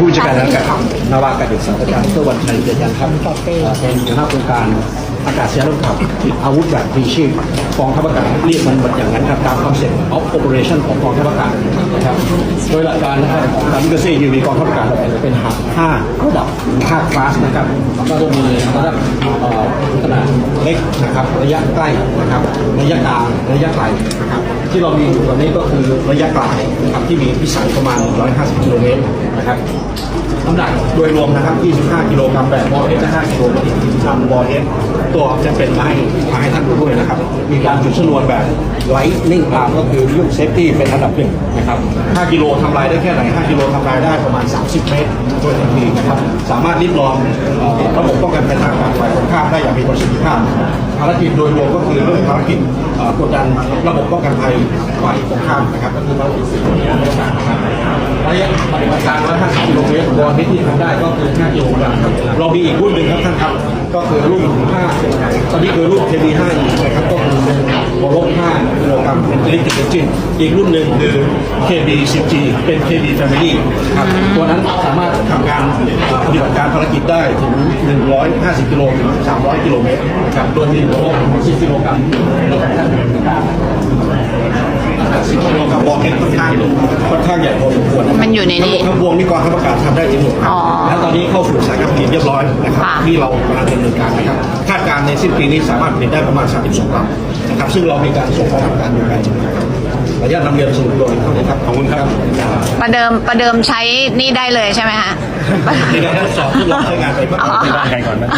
ผู้จัดการอากาศนาวากาศเอกสารอาจารย์เพื่อวันชัยเจริญครับเป็นหัวหน้าโครงการอากาศยานรถขับอาวุธแบบพรีชีพกองทัพอากาศเรียกมันแบบอย่างนั้นครับตามคอนเซ็ปต์ of operation ของกองทัพอากาศนะครับโดยหลักการนะครับของการที่เกษตรอยู่ในกองทัพอากาศเป็นหักห้าระดับห้าคลาสนะครับก็จะมีระดับเอ่อขนาเล็กนะครับ ระยะใกล้นะครับ ระยะกลางระยะไกลนะครับที่เรามีอยู่ตอนนี้ก็คือระยะไกลนะครับที่มีพิสัยประมาณ 150 กิโลเมตรนะครับน้ำหนักโดยรวมนะครับ 25 กิโลกรัมแบบบอลเอส5กิโลกรัมทำบอลเอสตัวจะเป็นมาให้มาให้ท่านดูด้วยนะครับ มีการจุดชนวนแบบไลท์นิ่งตามก็คือยุ่งเซฟตี้เป็นอันดับหนึ่งนะครับ 5 กิโลทำลายได้แค่ไหน 5 กิโลทำลายได้ประมาณ 30 เมตรโดยทันทีนะครับ สามารถริดรอนเอ่อระบบ อย่างมีประสิทธิภาพภารกิจโดยรวมก็คือเรื่องภารกิจกดดันระบบป้องกันภัยฝ่ายตรงข้ามนะครับก็คือภารกิจสิ่งที่นะครับระยะปฏิบัติการ150กิโลเมตรบอลที่ทำได้ก็คือ5กิโลกรัมครับเรามีอีกรุ่นหนึ่งครับท่านครับก็คือรุ่น5ตอนนี้คือรุ่น KB5 นะครับก็คื อเป็นบอลล5กิโลกรัมเป็นลิติกเอนจินอีกรุ่นหนึ่งคือ KB10G เป็น KB Family ครับตัวนั้นสามารถทำการปฏิบัติการภารกิจได้ถึง 150 กิโลถึง 300 กิโลเมตรนะครับโดยมีบอล10กิโลกรัมในการ10กิโลกรัมบอลเอ็นค่อนข้างค่อนข้างใหญ่พอสมควรมันอยู่ในนี้ระบบทั้งวงนี่กองทัพอากาศทำได้จริงหมดครับอ๋อแล้วตอนนี้เข้าสู่สายการผลิตเรียบร้อยนะครับค่ะที่เรากำลังดำเนินการนะครับคาดการณ์ ในสิ้นปีนี้สามารถผลิตได้ประมาณ 32ลำนะครับซึ่งเรามีการส่งกองทัพอากาศอยู่การนะครับขออนุญาตนำเรียนสรุปโดยเท่านี้ครับขอบคุณครับประเดิมประเดิมใช้นี่ได้เลยใช่ไหมฮะในการทดสอบทดลองใช้งานไปบ้างอ๋อที่บ้านใครก่อนนะ